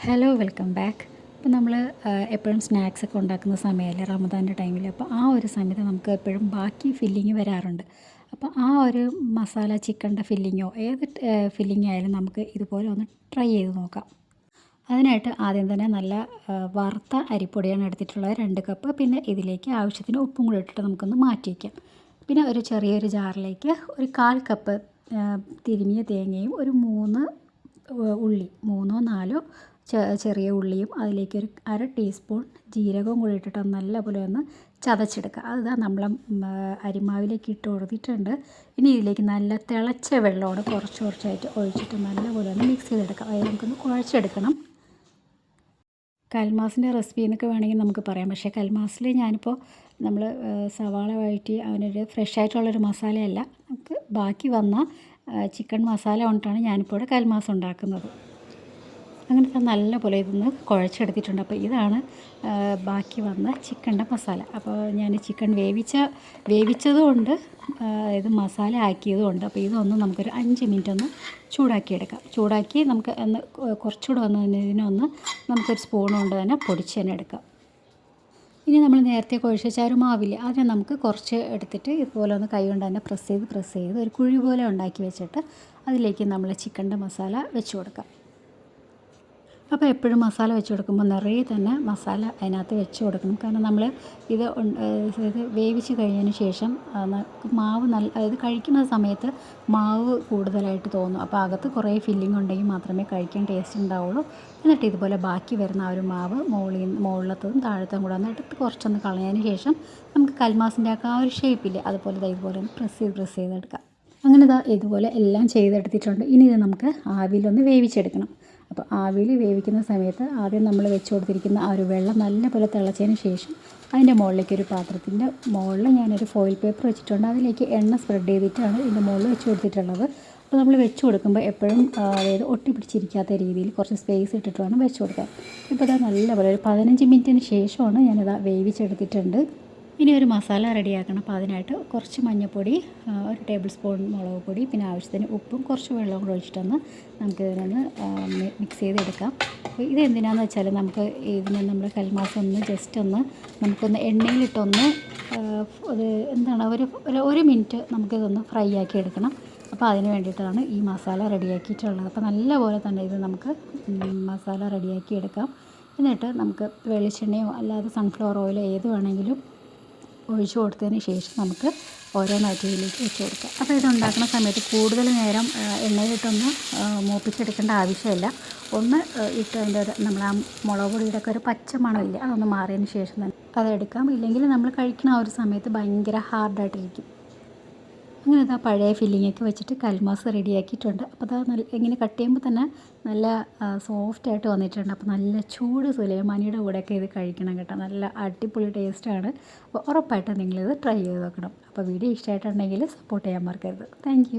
Hello welcome back ഇപ്പം നമ്മൾ എപ്പോഴും സ്നാക്സ് ഒക്കെ ഉണ്ടാക്കുന്ന സമയമല്ലേ റമദാന്റെ ടൈമിൽ അപ്പോൾ ആ ഒരു സമയത്ത് നമുക്ക് എപ്പോഴും ബാക്കി ഫില്ലിങ് വരാറുണ്ട്. അപ്പോൾ ആ ഒരു മസാല ചിക്കന്റെ ഫില്ലിങ്ങോ ഏത് ഫില്ലിംഗ് ആയാലും നമുക്ക് ഇതുപോലെ ഒന്ന് ട്രൈ ചെയ്ത് നോക്കാം. അതിനായിട്ട് ആദ്യം തന്നെ നല്ല വറുത്ത അരിപ്പൊടിയാണ് എടുത്തിട്ടുള്ളത് രണ്ട് കപ്പ് പിന്നെ ഇതിലേക്ക് ആവശ്യത്തിന് ഉപ്പും കൂടി ഇട്ടിട്ട് നമുക്കൊന്ന് മാറ്റി വയ്ക്കാം പിന്നെ ഒരു ചെറിയൊരു ജാറിലേക്ക് ഒരു കാൽ കപ്പ് തിരിഞ്ഞ തേങ്ങയും ഒരു മൂന്ന് ഉള്ളി മൂന്നോ നാലോ ചെറിയ ഉള്ളിയും അതിലേക്ക് ഒരു അര ടീസ്പൂൺ ജീരകവും കൂടി ഇട്ടിട്ട് നല്ലപോലെ ഒന്ന് ചതച്ചെടുക്കുക. അത് നമ്മൾ അരിമാവിലേക്ക് ഇട്ട് കൊടുത്തിട്ടുണ്ട്. ഇനി ഇതിലേക്ക് നല്ല തിളച്ച വെള്ളമാണ് കുറച്ച് കുറച്ചായിട്ട് ഒഴിച്ചിട്ട് നല്ലപോലെ ഒന്ന് മിക്സ് ചെയ്തെടുക്കാം. അതായത് നമുക്കൊന്ന് കുഴച്ചെടുക്കണം. കൽമാസിന്റെ റെസിപ്പി എന്നൊക്കെ വേണമെങ്കിൽ നമുക്ക് പറയാം. പക്ഷേ കൽമാസിൽ ഞാനിപ്പോൾ നമ്മൾ സവാള വഴറ്റി അവനൊരു ഫ്രഷ് ആയിട്ടുള്ളൊരു മസാലയല്ല. നമുക്ക് ബാക്കി വന്ന ചിക്കൻ മസാല കൊണ്ടിട്ടാണ് ഞാനിപ്പോൾ കൽമാസ് ഉണ്ടാക്കുന്നത്. അങ്ങനത്തെ നല്ല പോലെ ഇതൊന്ന് കുഴച്ചെടുത്തിട്ടുണ്ട്. അപ്പോൾ ഇതാണ് ബാക്കി വന്ന ചിക്കന്റെ മസാല. അപ്പോൾ ഞാൻ ചിക്കൻ വേവിച്ച വേവിച്ചതുകൊണ്ട് ഇത് മസാല ആക്കിയതുകൊണ്ട് അപ്പോൾ ഇതൊന്ന് നമുക്കൊരു അഞ്ച് മിനിറ്റ് ഒന്ന് ചൂടാക്കിയെടുക്കാം. ചൂടാക്കി നമുക്ക് ഒന്ന് കുറച്ചുകൂടെ ഒന്ന് ഇതിനൊന്ന് നമുക്കൊരു സ്പൂൺ കൊണ്ട് തന്നെ പൊടിച്ച് തന്നെ എടുക്കാം. ഇനി നമ്മൾ നേരത്തെ കുഴച്ച മാവില്ല അതിനെ നമുക്ക് കുറച്ച് എടുത്തിട്ട് ഇതുപോലെ ഒന്ന് കൈ കൊണ്ട് തന്നെ പ്രസ് ചെയ്ത് പ്രസ് ചെയ്ത് ഒരു കുഴി പോലെ ഉണ്ടാക്കി വെച്ചിട്ട് അതിലേക്ക് നമ്മൾ ചിക്കന്റെ മസാല വെച്ച് കൊടുക്കാം. അപ്പോൾ എപ്പോഴും മസാല വെച്ച് കൊടുക്കുമ്പോൾ നിറയെ തന്നെ മസാല അതിനകത്ത് വെച്ച് കൊടുക്കണം. കാരണം നമ്മൾ ഇത് ഇത് വേവിച്ച് കഴിഞ്ഞതിന് ശേഷം മാവ് നല്ല അതായത് കഴിക്കുന്ന സമയത്ത് മാവ് കൂടുതലായിട്ട് തോന്നും. അപ്പോൾ അകത്ത് കുറേ ഫില്ലിംഗ് ഉണ്ടെങ്കിൽ മാത്രമേ കഴിക്കാൻ ടേസ്റ്റ് ഉണ്ടാവുള്ളൂ. എന്നിട്ട് ഇതുപോലെ ബാക്കി വരുന്ന ആ ഒരു മാവ് മുകളിൽ മുകളിലത്തതും താഴത്തും കൂടെ എന്നിട്ട് കുറച്ചൊന്ന് കളഞ്ഞതിന് ശേഷം നമുക്ക് കൽമാസിന്റെ ആ ഒരു ഷേപ്പില്ലേ അതുപോലെ ഇതുപോലെ പ്രസ് ചെയ്ത് പ്രസ് ചെയ്തെടുക്കാം അങ്ങനെ ഇതാ ഇതുപോലെ എല്ലാം ചെയ്തെടുത്തിട്ടുണ്ട്. ഇനി ഇത് നമുക്ക് ആവിയിലൊന്ന് വേവിച്ചെടുക്കണം. അപ്പോൾ ആവിയിൽ വേവിക്കുന്ന സമയത്ത് ആദ്യം നമ്മൾ വെച്ച് കൊടുത്തിരിക്കുന്ന ആ ഒരു വെള്ളം നല്ലപോലെ തിളച്ചതിന് ശേഷം അതിന്റെ മുകളിലേക്ക് ഒരു പാത്രത്തിന്റെ മുകളിൽ ഞാനൊരു ഫോയിൽ പേപ്പർ വെച്ചിട്ടുണ്ട്. അതിലേക്ക് എണ്ണ സ്പ്രെഡ് ചെയ്തിട്ടാണ് ഇതിന്റെ മുകളിൽ വെച്ച് കൊടുത്തിട്ടുള്ളത്. അപ്പോൾ നമ്മൾ വെച്ച് കൊടുക്കുമ്പോൾ എപ്പോഴും അതായത് ഒട്ടിപ്പിടിച്ചിരിക്കാത്ത രീതിയിൽ കുറച്ച് സ്പേസ് ഇട്ടിട്ട് വേണം വെച്ച് കൊടുക്കാൻ. ഇപ്പോൾ ഇതാ നല്ലപോലെ ഒരു പതിനഞ്ച് മിനിറ്റിന് ശേഷമാണ് ഞാനിതാ വേവിച്ചെടുത്തിട്ടുണ്ട്. ഇനി ഒരു മസാല റെഡിയാക്കണം അപ്പോൾ അതിനായിട്ട് കുറച്ച് മഞ്ഞൾപ്പൊടി ഒരു ടേബിൾ സ്പൂൺ മുളക് പൊടി പിന്നെ ആവശ്യത്തിന് ഉപ്പും കുറച്ച് വെള്ളവും കൂടെ ഒഴിച്ചിട്ടൊന്ന് നമുക്ക് ഇതിനൊന്ന് മിക്സ് ചെയ്തെടുക്കാം. അപ്പോൾ ഇത് എന്തിനാണെന്ന് വെച്ചാൽ നമുക്ക് ഇതിനെ നമ്മൾ കൽമാസം ഒന്ന് ജസ്റ്റ് ഒന്ന് നമുക്കൊന്ന് എണ്ണയിലിട്ടൊന്ന് അത് എന്താണ് ഒരു- ഒരു മിനിറ്റ് നമുക്കിതൊന്ന് ഫ്രൈ ആക്കി എടുക്കണം. അപ്പോൾ അതിന് വേണ്ടിയിട്ടാണ് ഈ മസാല റെഡിയാക്കിയിട്ടുള്ളത് അപ്പോൾ നല്ലപോലെ തന്നെ ഇത് നമുക്ക് മസാല റെഡിയാക്കി എടുക്കാം. എന്നിട്ട് നമുക്ക് വെളിച്ചെണ്ണയോ അല്ലാതെ സൺഫ്ലവർ ഓയിലോ ഏത് വേണമെങ്കിലും ഒഴിച്ചു കൊടുത്തതിന് ശേഷം നമുക്ക് ഓരോന്നായിട്ട് ഇതിലേക്ക് വെച്ച് കൊടുക്കാം. അപ്പോൾ ഇത് ഉണ്ടാക്കുന്ന സമയത്ത് കൂടുതൽ നേരം എണ്ണയിലിട്ടൊന്ന് മൂപ്പിച്ചെടുക്കേണ്ട ആവശ്യമില്ല. ഒന്ന് ഇട്ട് അതിന്റെ ഒരു നമ്മൾ ആ മുളക് പൊടിയുടെ ഒരു പച്ച മണമില്ല അതൊന്ന് മാറിയതിന് ശേഷം തന്നെ അതെടുക്കാം ഇല്ലെങ്കിൽ നമ്മൾ കഴിക്കുന്ന ആ ഒരു സമയത്ത് ഭയങ്കര ഹാർഡായിട്ടിരിക്കും അങ്ങനെ അതാ പഴയ ഫില്ലിങ്ങൊക്കെ വെച്ചിട്ട് കൽമാസ് റെഡിയാക്കിയിട്ടുണ്ട് അപ്പോൾ അതാ നല്ല ഇങ്ങനെ കട്ട് ചെയ്യുമ്പോൾ തന്നെ നല്ല സോഫ്റ്റ് ആയിട്ട് വന്നിട്ടുണ്ട്. അപ്പോൾ നല്ല ചൂട് സുലൈമാനിയുടെ കൂടെയൊക്കെ ഇത് കഴിക്കണം കേട്ടോ. നല്ല അടിപൊളി ടേസ്റ്റാണ് അപ്പോൾ ഉറപ്പായിട്ടും നിങ്ങളിത് ട്രൈ ചെയ്ത് നോക്കണം. അപ്പോൾ വീഡിയോ ഇഷ്ടമായിട്ടുണ്ടെങ്കിൽ സപ്പോർട്ട് ചെയ്യാൻ മറക്കരുത്. താങ്ക്